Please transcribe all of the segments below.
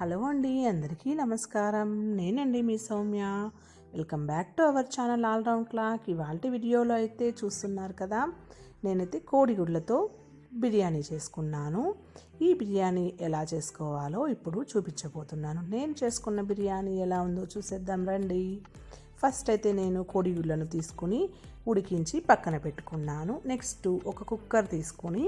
Hello అండి అందరికీ నమస్కారం. నేనండి మీ Soumya. Welcome back to our channel all round clock. ఇవాళ వీడియోలో అయితే చూస్తున్నారు కదా నేనైతే కోడిగుడ్లతో బిర్యానీ చేసుకున్నాను. ఈ బిర్యానీ ఎలా చేసుకోవాలో ఇప్పుడు చూపించబోతున్నాను. నేను చేసుకున్న బిర్యానీ ఎలా ఉందో చూసేద్దాం రండి. ఫస్ట్ అయితే నేను కోడిగుడ్లను తీసుకుని ఉడికించి పక్కన పెట్టుకున్నాను. నెక్స్ట్ ఒక కుక్కర్ తీసుకొని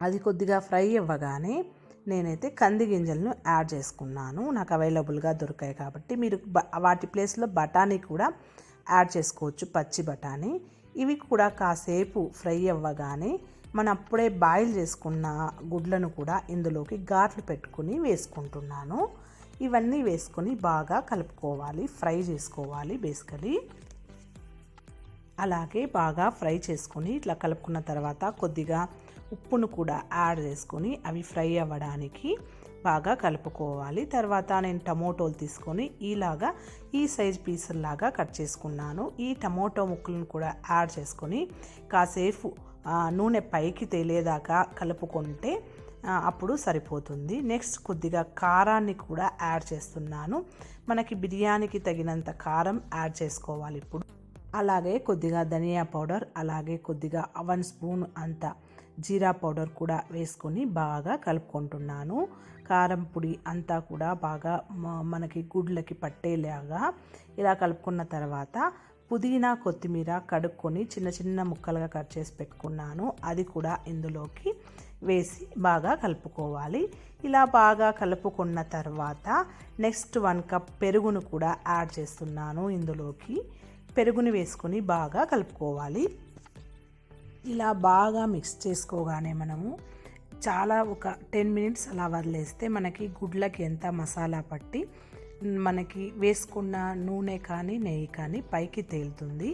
అది కొద్దిగా ఫ్రై అవ్వగానే నేనైతే కంది గింజలను యాడ్ చేసుకున్నాను. నాకు అవైలబుల్గా దొరికాయి కాబట్టి మీరు వాటి ప్లేస్లో బఠానీ కూడా యాడ్ చేసుకోవచ్చు పచ్చి బఠానీ. ఇవి కూడా కాసేపు ఫ్రై అవ్వగానే మనం అప్పుడే బాయిల్ చేసుకున్న గుడ్లను కూడా ఇందులోకి గాట్లు పెట్టుకుని వేసుకుంటున్నాను. ఇవన్నీ వేసుకొని బాగా కలుపుకోవాలి ఫ్రై చేసుకోవాలి బేసికలీ. అలాగే బాగా ఫ్రై చేసుకొని ఇట్లా కలుపుకున్న తర్వాత కొద్దిగా ఉప్పును కూడా యాడ్ చేసుకొని అవి ఫ్రై అవ్వడానికి బాగా కలుపుకోవాలి. తర్వాత నేను టమోటోలు తీసుకొని ఇలాగా ఈ సైజ్ పీసుల్లాగా కట్ చేసుకున్నాను. ఈ టమోటో ముక్కలను కూడా యాడ్ చేసుకొని కాసేపు నూనె పైకి తేలేదాకా కలుపుకుంటే అప్పుడు సరిపోతుంది. నెక్స్ట్ కొద్దిగా కారాన్ని కూడా యాడ్ చేస్తున్నాను. మనకి బిర్యానీకి తగినంత కారం యాడ్ చేసుకోవాలి ఇప్పుడు. అలాగే కొద్దిగా ధనియా పౌడర్ అలాగే కొద్దిగా వన్ స్పూన్ అంత జీరా పౌడర్ కూడా వేసుకొని బాగా కలుపుకుంటున్నాను. కారం పొడి అంతా కూడా బాగా మనకి గుడ్లకి పట్టేలాగా ఇలా కలుపుకున్న తర్వాత పుదీనా కొత్తిమీర కడుక్కొని చిన్న చిన్న ముక్కలుగా కట్ చేసి పెట్టుకున్నాను. అది కూడా ఇందులోకి వేసి బాగా కలుపుకోవాలి. ఇలా బాగా కలుపుకున్న తర్వాత నెక్స్ట్ వన్ కప్ పెరుగును కూడా యాడ్ చేస్తున్నాను ఇందులోకి. పెరుగుని వేసుకొని బాగా కలుపుకోవాలి. ఇలా బాగా మిక్స్ చేసుకోగానే మనము చాలా ఒక టెన్ మినిట్స్ అలా వదిలేస్తే మనకి గుడ్లకి ఎంత మసాలా పట్టి మనకి వేసుకున్న నూనె కానీ నెయ్యి కానీ పైకి తేలుతుంది.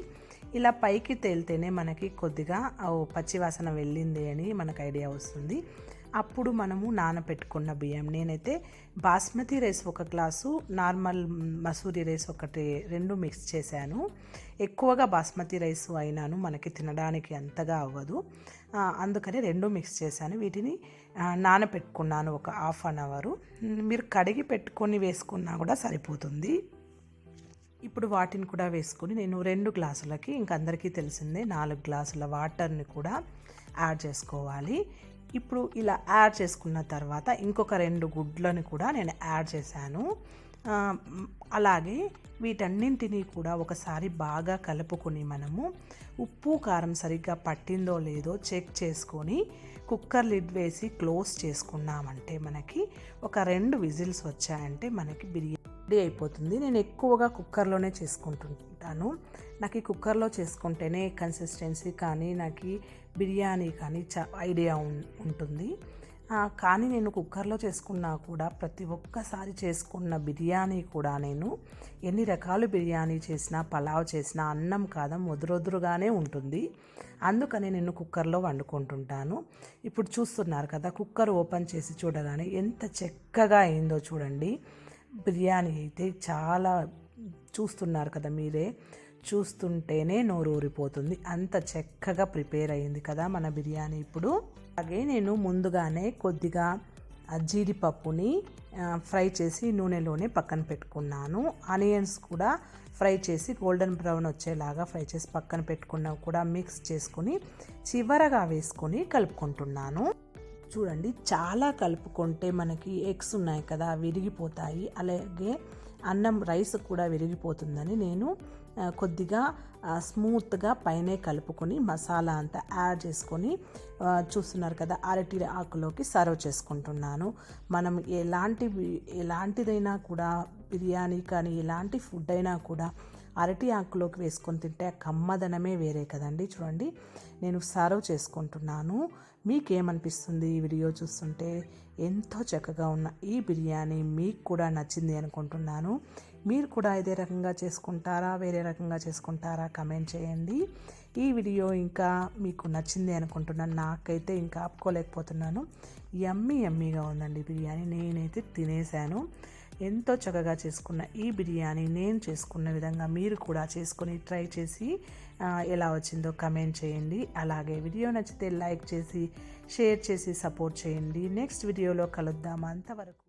ఇలా పైకి తేలితేనే మనకి కొద్దిగా ఓ పచ్చివాసన వెళ్ళింది అని మనకు ఐడియా వస్తుంది. అప్పుడు మనము నానబెట్టుకున్న బియ్యం. నేనైతే బాస్మతి రైస్ ఒక గ్లాసు నార్మల్ మసూరి రైస్ ఒకటి రెండు మిక్స్ చేశాను. ఎక్కువగా బాస్మతి రైస్ అయినాను మనకి తినడానికి అంతగా అవ్వదు. అందుకని రెండు మిక్స్ చేశాను. వీటిని నానబెట్టుకున్నాను ఒక హాఫ్ అన్ అవరు. మీరు కడిగి పెట్టుకొని వేసుకున్నా కూడా సరిపోతుంది. ఇప్పుడు వాటిని కూడా వేసుకొని నేను రెండు గ్లాసులకి ఇంక అందరికీ తెలిసిందే నాలుగు గ్లాసుల వాటర్ని కూడా యాడ్ చేసుకోవాలి. ఇప్పుడు ఇలా యాడ్ చేసుకున్న తర్వాత ఇంకొక రెండు గుడ్లను కూడా నేను యాడ్ చేశాను. అలాగే వీటన్నింటినీ కూడా ఒకసారి బాగా కలుపుకొని మనము ఉప్పు కారం సరిగ్గా పట్టిందో లేదో చెక్ చేసుకొని కుక్కర్ లిడ్ వేసి క్లోజ్ చేసుకున్నామంటే మనకి ఒక రెండు విజిల్స్ వచ్చాయంటే మనకి బిర్యానీ అయిపోతుంది. నేను ఎక్కువగా కుక్కర్లోనే చేసుకుంటుంటాను. నాకు ఈ కుక్కర్లో చేసుకుంటేనే కన్సిస్టెన్సీ కానీ నాకు బిర్యానీ కానీ చ ఐడియా ఉం- ఉంటుంది. కానీ నేను కుక్కర్లో చేసుకున్నా కూడా ప్రతి ఒక్కసారి చేసుకున్న బిర్యానీ కూడా నేను ఎన్ని రకాలు బిర్యానీ చేసినా పలావ్ చేసినా అన్నం కాదం ముదురొదురుగానే ఉంటుంది. అందుకని నేను కుక్కర్లో వండుకుంటుంటాను. ఇప్పుడు చూస్తున్నారు కదా కుక్కర్ ఓపెన్ చేసి చూడగానే ఎంత చక్కగా అయిందో చూడండి. బిర్యానీ అయితే చాలా చూస్తున్నారు కదా మీరే. చూస్తుంటేనే నోరు ఊరిపోతుంది. అంత చక్కగా ప్రిపేర్ అయింది కదా మన బిర్యానీ ఇప్పుడు. అలాగే నేను ముందుగానే కొద్దిగా జీడిపప్పుని ఫ్రై చేసి నూనెలోనే పక్కన పెట్టుకున్నాను. ఆనియన్స్ కూడా ఫ్రై చేసి గోల్డెన్ బ్రౌన్ వచ్చేలాగా ఫ్రై చేసి పక్కన పెట్టుకున్నా కూడా మిక్స్ చేసుకొని చివరగా వేసుకొని కలుపుకుంటున్నాను. చూడండి చాలా కలుపుకుంటే మనకి ఎగ్స్ ఉన్నాయి కదా విరిగిపోతాయి. అలాగే అన్నం రైస్ కూడా విరిగిపోతుందని నేను కొద్దిగా స్మూత్గా పైనే కలుపుకొని మసాలా అంతా యాడ్ చేసుకొని చూస్తున్నారు కదా అరటి ఆకులోకి సర్వ్ చేసుకుంటున్నాను. మనం ఎలాంటి ఎలాంటిదైనా కూడా బిర్యానీ కానీ ఎలాంటి ఫుడ్ అయినా కూడా అరటి ఆకులోకి వేసుకొని తింటే ఆ కమ్మదనమే వేరే కదండి. చూడండి నేను సర్వ్ చేసుకుంటున్నాను. మీకేమనిపిస్తుంది ఈ వీడియో చూస్తుంటే? ఎంతో చక్కగా ఉన్న ఈ బిర్యానీ మీకు కూడా నచ్చింది అనుకుంటున్నాను. మీరు కూడా ఇదే రకంగా చేసుకుంటారా? వేరే రకంగా చేసుకుంటారా? కమెంట్ చేయండి. ఈ వీడియో ఇంకా మీకు నచ్చింది అనుకుంటున్నాను. నాకైతే ఇంకా ఆపుకోలేకపోతున్నాను. యమ్మీ యమ్మీగా ఉందండి బిర్యానీ. నేనైతే తినేసాను ఎంతో చక్కగా చేసుకున్న ఈ బిర్యానీ నేను చేసుకున్న విధంగా మీరు కూడా చేసుకొని ట్రై చేసి ఎలా వచ్చిందో కమెంట్ చేయండి. అలాగే వీడియో నచ్చితే లైక్ చేసి షేర్ చేసి సపోర్ట్ చేయండి. నెక్స్ట్ వీడియోలో కలుద్దాం. అంతవరకు